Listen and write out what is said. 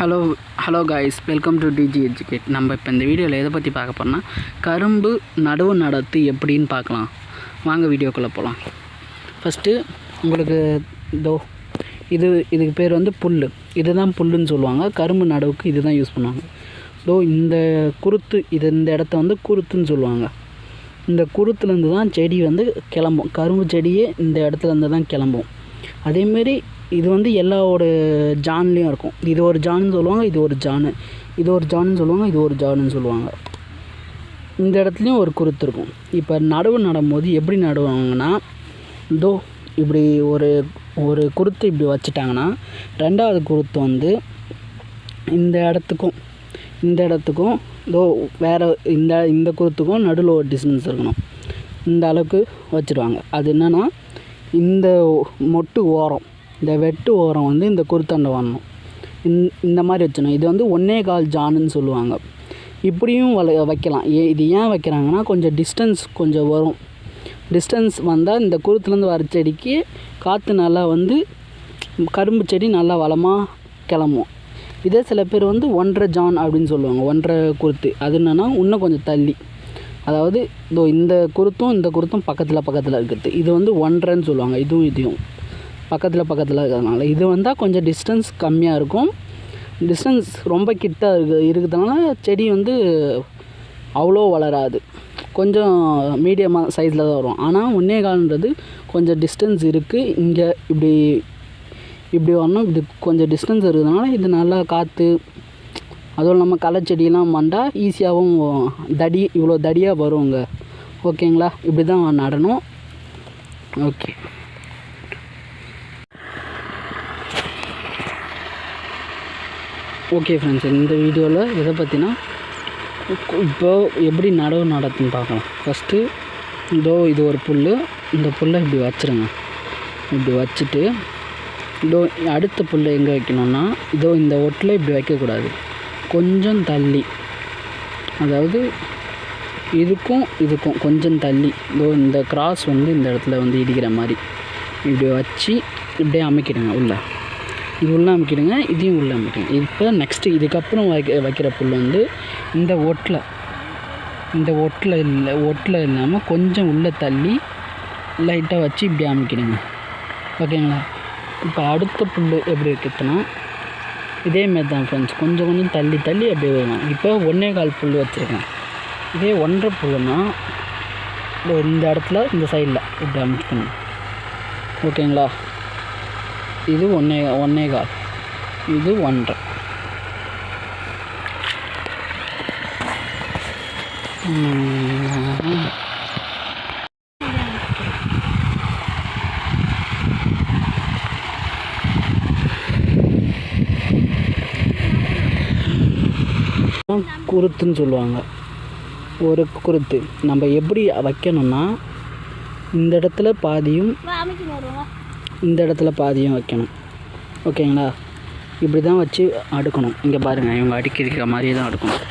Hello hello guys welcome to Digi Educate நம்ம இப்போ இந்த வீடியோவில் எதை பற்றி பார்க்க போறோம்னா கரும்பு நடவு நடத்து எப்படின்னு பார்க்கலாம். வாங்க வீடியோக்குள்ளே போகலாம் ஃபஸ்ட்டு உங்களுக்கு இதோ இது இதுக்கு பேர் வந்து புல் இதுதான் புல்லுன்னு சொல்லுவாங்க. கரும்பு நடவுக்கு இதுதான் யூஸ் பண்ணுவாங்க. இதோ இந்த குருத்து இது இந்த இடத்த வந்து குருத்துன்னு சொல்லுவாங்க. இந்த குருத்துலேருந்து தான் செடி வந்து கிளம்பும். கரும்பு செடியே இந்த இடத்துலேருந்து தான் கிளம்பும் அதேமாரி இது வந்து எல்லாவோட ஜான்லேயும் இருக்கும். இது ஒரு ஜான்னு சொல்லுவாங்க இது ஒரு ஜானு. இது ஒரு ஜான்னு சொல்லுவாங்க இது ஒரு ஜானுன்னு சொல்லுவாங்க. இந்த இடத்துலையும் ஒரு குருத்து இருக்கும். இப்போ நடவு நடும்போது எப்படி நடுவாங்கன்னா இதோ இப்படி ஒரு ஒரு குருத்து இப்படி வச்சுட்டாங்கன்னா ரெண்டாவது குருத்து வந்து இந்த இடத்துக்கும் இந்த இடத்துக்கும் இதோ வேறு இந்த இந்த குருத்துக்கும் நடுவில் ஒரு டிஸ்டன்ஸ் இருக்கணும். இந்த அளவுக்கு வச்சுருவாங்க. அது என்னென்னா இந்த மொட்டு ஓரம். இந்த வெட்டு ஓரம் வந்து இந்த குருத்தண்டை வரணும். இந் இந்த மாதிரி வச்சிடணும் இது வந்து ஒன்னே கால் ஜானுன்னு சொல்லுவாங்க. இப்படியும் வள வைக்கலாம். ஏ இது ஏன் வைக்கிறாங்கன்னா கொஞ்சம் டிஸ்டன்ஸ் கொஞ்சம் வரும். டிஸ்டன்ஸ் வந்தால் இந்த குருத்துலேருந்து வர செடிக்கு காற்று நல்லா வந்து கரும்பு செடி நல்லா வளமாக கிளம்பும். இதே சில பேர் வந்து ஒன்றரை ஜான் அப்படின்னு சொல்லுவாங்க. ஒன்றரை குருத்து. அது என்னென்னா இன்னும் கொஞ்சம் தள்ளி. அதாவது இதோ இந்த குருத்தும் இந்த குருத்தும் பக்கத்தில் பக்கத்தில் இருக்கிறது இது வந்து ஒன்றரைன்னு சொல்லுவாங்க. இதுவும் இதையும். பக்கத்தில் பக்கத்தில் இருக்கிறதுனால. இது வந்தால் கொஞ்சம் டிஸ்டன்ஸ் கம்மியாக இருக்கும். டிஸ்டன்ஸ் ரொம்ப கிட்ட இருக்கு இருக்கிறதுனால செடி வந்து அவ்வளோ வளராது. கொஞ்சம் மீடியமாக சைஸில் தான் வரும். ஆனால் ஒன்னே காலன்றது கொஞ்சம் டிஸ்டன்ஸ் இருக்குது இங்கே இப்படி இப்படி வரணும். இப்படி கொஞ்சம் டிஸ்டன்ஸ் இருக்கிறதுனால இது நல்லா காற்று அதுவும் இல்லாமல் களை செடியெல்லாம் வந்தால் ஈஸியாகவும் தடி இவ்வளோ தடியாக வருங்க. ஓகேங்களா இப்படி தான் நடணும். ஓகே ஓகே ஃப்ரெண்ட்ஸ் இந்த வீடியோவில் எதை பற்றினா இப்போ எப்படி நடவு நடத்துன்னு பார்க்கலாம். ஃபஸ்ட்டு இதோ இது ஒரு புல் இந்த புல்லை இப்படி வச்சுருங்க. இப்படி வச்சுட்டு இதோ அடுத்த புல்லை எங்கே வைக்கணும்னா இதோ இந்த ஒட்டில் இப்படி வைக்கக்கூடாது. கொஞ்சம் தள்ளி. அதாவது இதுக்கும் இதுக்கும் கொஞ்சம் தள்ளி. இதோ இந்த கிராஸ் வந்து இந்த இடத்துல வந்து இடிக்கிற மாதிரி. இப்படி வச்சு இப்படியே அமைக்கிடுங்க உள்ளே. இது உள்ளே அமைக்கிடுங்க இதையும் உள்ளே அமைக்கிடுங்க இப்போ நெக்ஸ்ட்டு இதுக்கப்புறம் வைக்க வைக்கிற புல் வந்து இந்த ஒட்டில் இந்த ஒட்டில் இல்லை ஒட்டில் இல்லாமல் கொஞ்சம் உள்ளே தள்ளி லைட்டாக வச்சு இப்படி அமைக்கிடுங்க ஓகேங்களா? இப்போ அடுத்த புல் எப்படி வைக்கிறதுனா மாதிரி தான் ஃப்ரெண்ட்ஸ் கொஞ்சம் கொஞ்சம் தள்ளி தள்ளி அப்படியே வரும் இப்போ ஒன்றே கால் புல் வச்சுருக்கேன். இதே ஒன்றரை புல்லுனா இந்த இடத்துல இந்த சைடில் இப்படி அமைக்கணும் ஓகேங்களா? இது ஒன்றே ஒன்றே கால். இது ஒன்றரை. குருத்துன்னு சொல்லுவாங்க. ஒரு குருத்து. நம்ம எப்படி வைக்கணும்னா இந்த இடத்துல பாதியும் இந்த இடத்துல பாதியும் வைக்கணும். ஓகேங்களா? இப்படி தான் வச்சு அடுக்கணும். இங்கே பாருங்கள் இவங்க அடுக்கி இருக்கிற மாதிரியே தான் அடுக்கணும்.